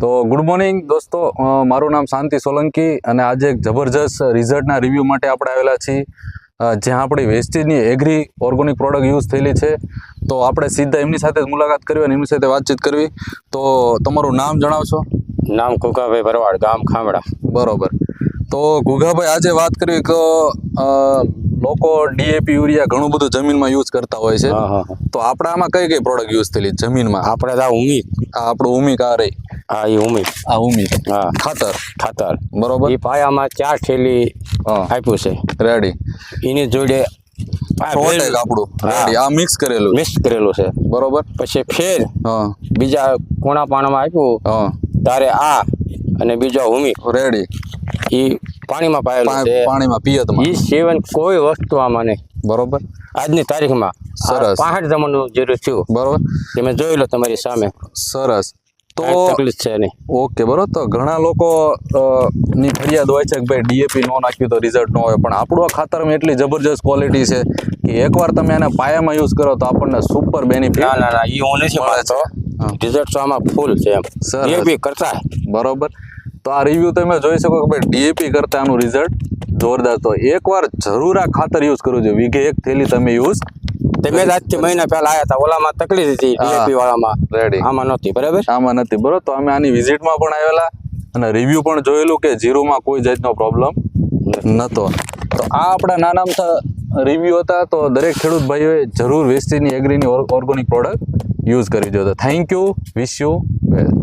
તો good morning દોસ્તો મારું નામ શાંતિ સોલંકી અને આજે એક જબરજસ્ત રિઝલ્ટના રિવ્યૂ માટે આપણે આવેલા છીએ. જ્યાં આપણી વેસ્ટેજની એગ્રી ઓર્ગોનિક પ્રોડક્ટ યુઝ થયેલી છે. તો આપણે સીધા એમની સાથે મુલાકાત કરવી અને એમની સાથે વાતચીત કરવી. તો તમારું નામ જણાવશો? નામ કુકાભાઈ ભરવાડ ગામ ખામડા. બરોબર. તો ગુગાભાઈ આજે વાત કરવી કે લોકો ડીએપી યુરિયા ઘણું બધું જમીનમાં યુઝ કરતા હોય છે. તો આપણે આમાં કઈ કઈ પ્રોડક્ટ યુઝ થયેલી જમીનમાં? આપણે આ ઉમિક આ આપણું ઉમિક આ રહી. હા એ ઉમી આ ઉમી હા. ખાતર. ખાતર. બરોબર. એ પાયામાં ચાર થેલી આપ્યું છે. રેડી એની જોડે આપણું. આ મિક્સ કરેલું. મિક્સ કરેલું છે. બરોબર. પછી ફેર બીજા કોણા પાણામાં આપ્યું. હા. તારે આ અને બીજો ઉમી રેડી એ પાણીમાં પાયેલું છે. પાણીમાં પિયતમાં. એ સેવન કોઈ વસ્તુ આમાં નહીં. બરોબર. આજની તારીખમાં સરસ. પાંઠ જમણનું જીરું થયું. બરોબર. તમે જોઈ લો તમારી સામે. સરસ. તો તકલીફ છે નહીં ઓકે બરોબર. તો ઘણા લોકો ની ફરિયાદ હોય છે કે ભાઈ ડીએપી નો નાખ્યું તો રિઝલ્ટ ન હોય. પણ આપણું આ ખાતરમાં એટલી જબરજસ્ત ક્વોલિટી છે કે એકવાર તમે એને પાયામાં યુઝ કરો તો આપણને સુપર બેનિફિટ ના ના ના એ હું નથી મળે માનતો. રિઝલ્ટ તો આમાં ફૂલ છે એમ. DAP કરતા. બરોબર. તો આ રિવ્યુ તમે જોઈ શકો કે ભાઈ ડીએપી કરતા આનું રિઝલ્ટ જોરદાર. તો એકવાર જરૂર આ ખાતર યુઝ કરવું જોઈએ. વીઘે એક થેલી તમે યુઝ તમે આજથી મહિના પહેલા આવ્યા ઓલામાં તકલીફ હતી ડીએપી રેડી આમાં નહોતી બરાબર? આમાં નથી બરાબર. અમે આની વિઝિટમાં પણ આવેલા અને રિવ્યુ પણ જોયેલું કે જીરોમાં કોઈ જાતનો પ્રોબ્લેમ નહોતો તો આ આપણા નાનામાં રિવ્યુ હતા તો દરેક ખેડૂત ભાઈઓએ જરૂર વેસ્ટીની એગ્રીની ઓર્ગોનિક પ્રોડક્ટ યુઝ કરી દો તો thank you wish you wealth